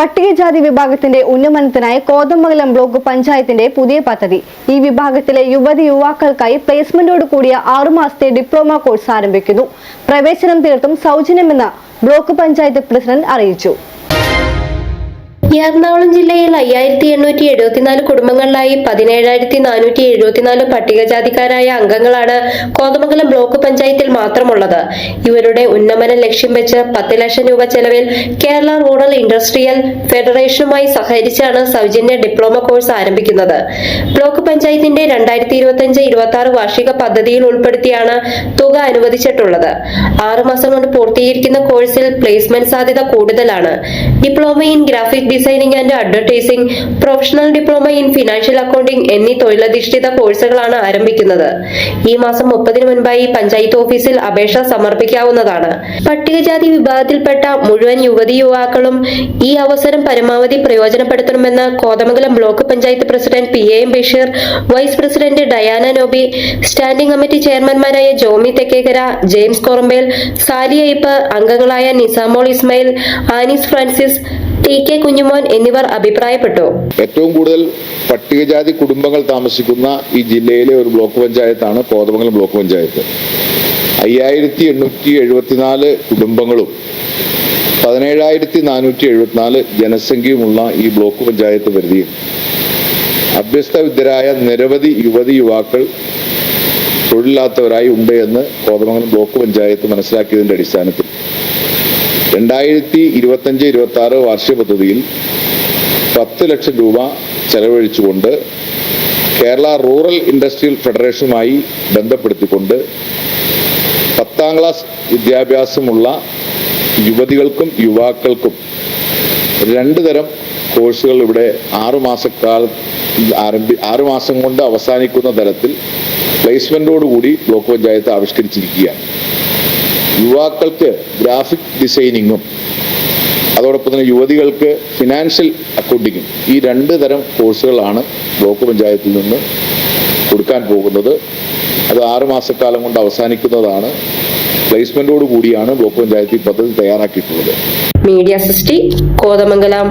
പട്ടികജാതി വിഭാഗത്തിന്റെ ഉന്നമനത്തിനായി കോതമംഗലം ബ്ലോക്ക് പഞ്ചായത്തിന്റെ പുതിയ പദ്ധതി. ഈ വിഭാഗത്തിലെ യുവതി യുവാക്കൾക്കായി പ്ലേസ്മെന്റോട് കൂടിയ ആറുമാസത്തെ ഡിപ്ലോമ കോഴ്സ് ആരംഭിക്കുന്നു. പ്രവേശനം തീർത്തും സൗജന്യമെന്ന് ബ്ലോക്ക് പഞ്ചായത്ത് പ്രസിഡന്റ് അറിയിച്ചു. എറണാകുളം ജില്ലയിൽ അയ്യായിരത്തി എണ്ണൂറ്റി എഴുപത്തിനാല് കുടുംബങ്ങളിലായി പതിനേഴായിരത്തി നാനൂറ്റി എഴുപത്തിനാല് പട്ടികജാതിക്കാരായ അംഗങ്ങളാണ് കോതമംഗലം ബ്ലോക്ക് പഞ്ചായത്തിൽ മാത്രമുള്ളത്. ഇവരുടെ ഉന്നമനം ലക്ഷ്യം വെച്ച് പത്ത് ലക്ഷം രൂപ ചെലവിൽ കേരള റൂറൽ ഇൻഡസ്ട്രിയൽ ഫെഡറേഷനുമായി സഹകരിച്ചാണ് സൗജന്യ ഡിപ്ലോമ കോഴ്സ് ആരംഭിക്കുന്നത്. ബ്ലോക്ക് പഞ്ചായത്തിന്റെ രണ്ടായിരത്തി ഇരുപത്തി അഞ്ച് ഇരുപത്തി ആറ് വാർഷിക പദ്ധതിയിൽ ഉൾപ്പെടുത്തിയാണ് തുക അനുവദിച്ചിട്ടുള്ളത്. ആറുമാസം കൊണ്ട് പൂർത്തീകരിക്കുന്ന കോഴ്സിൽ പ്ലേസ്മെന്റ് സാധ്യത കൂടുതലാണ്. Diploma in graphic designing and advertising professional diploma in financial accounting എന്നീ തൊഴിലധിഷ്ഠിത കോഴ്സുകളാണ് ആരംഭിക്കുന്നത്. ഈ മാസം മുപ്പതിന് മുൻപായി പഞ്ചായത്ത് ഓഫീസിൽ അപേക്ഷ സമർപ്പിക്കാവുന്നതാണ്. പട്ടികജാതി വിഭാഗത്തിൽപ്പെട്ട മുഴുവൻ യുവതി യുവാക്കളും ഈ അവസരം പരമാവധി പ്രയോജനപ്പെടുത്തണമെന്ന് Kothamangalam block panchayat president P A Basheer vice president Diana Noby standing committee ചെയർമാൻമാരായ Jomy Thekkekara James Korambel Sally അംഗങ്ങളായ നിസാമോൾ ഇസ്മയിൽ ആനിസ് ഫ്രാൻസിസ് ടി കെ കുഞ്ഞുമോൻ എന്നിവർ അഭിപ്രായപ്പെട്ടു. ഏറ്റവും കൂടുതൽ പട്ടികജാതി കുടുംബങ്ങൾ താമസിക്കുന്ന ഈ ജില്ലയിലെ ഒരു ബ്ലോക്ക് പഞ്ചായത്താണ് കോതമംഗലം ബ്ലോക്ക് പഞ്ചായത്ത്. അയ്യായിരത്തി എണ്ണൂറ്റി എഴുപത്തിനാല് കുടുംബങ്ങളും പതിനേഴായിരത്തി നാനൂറ്റി എഴുപത്തിനാല് ജനസംഖ്യയുമുള്ള ഈ ബ്ലോക്ക് പഞ്ചായത്ത് പരിധിയിൽ. അഭ്യസ്തവിദ്യരായ നിരവധി യുവതി യുവാക്കൾ തൊഴിലില്ലാത്തവരായി ഉണ്ട് എന്ന് കോതമംഗലം ബ്ലോക്ക് പഞ്ചായത്ത് മനസ്സിലാക്കിയതിന്റെ അടിസ്ഥാനത്തിൽ. രണ്ടായിരത്തി ഇരുപത്തഞ്ച് ഇരുപത്തി ആറ് വാർഷിക പദ്ധതിയിൽ പത്ത് ലക്ഷം രൂപ ചെലവഴിച്ചുകൊണ്ട് കേരള റൂറൽ ഇൻഡസ്ട്രിയൽ ഫെഡറേഷനുമായി ബന്ധപ്പെടുത്തിക്കൊണ്ട് പത്താം ക്ലാസ് വിദ്യാഭ്യാസമുള്ള യുവതികൾക്കും യുവാക്കൾക്കും രണ്ട് തരം കോഴ്സുകൾ ഇവിടെ ആറുമാസക്കാല ആരംഭി ആറുമാസം കൊണ്ട് അവസാനിക്കുന്ന തരത്തിൽ പ്ലേസ്മെന്റോടുകൂടി ബ്ലോക്ക് പഞ്ചായത്ത് ആവിഷ്കരിച്ചിരിക്കുകയാണ്. യുവാക്കൾക്ക് ഗ്രാഫിക് ഡിസൈനിങ്ങും അതോടൊപ്പം തന്നെ യുവതികൾക്ക് ഫിനാൻഷ്യൽ അക്കൗണ്ടിങ്ങും ഈ രണ്ട് തരം കോഴ്സുകളാണ് ബ്ലോക്ക് പഞ്ചായത്തിൽ നിന്ന് കൊടുക്കാൻ പോകുന്നത്. അത് ആറ് മാസക്കാലം കൊണ്ട് അവസാനിക്കുന്നതാണ്. പ്ലേസ്മെന്റോട് കൂടിയാണ് ബ്ലോക്ക് പഞ്ചായത്ത് പദ്ധതി തയ്യാറാക്കിയിട്ടുള്ളത്. മീഡിയ സൃഷ്ടി കോതമംഗലം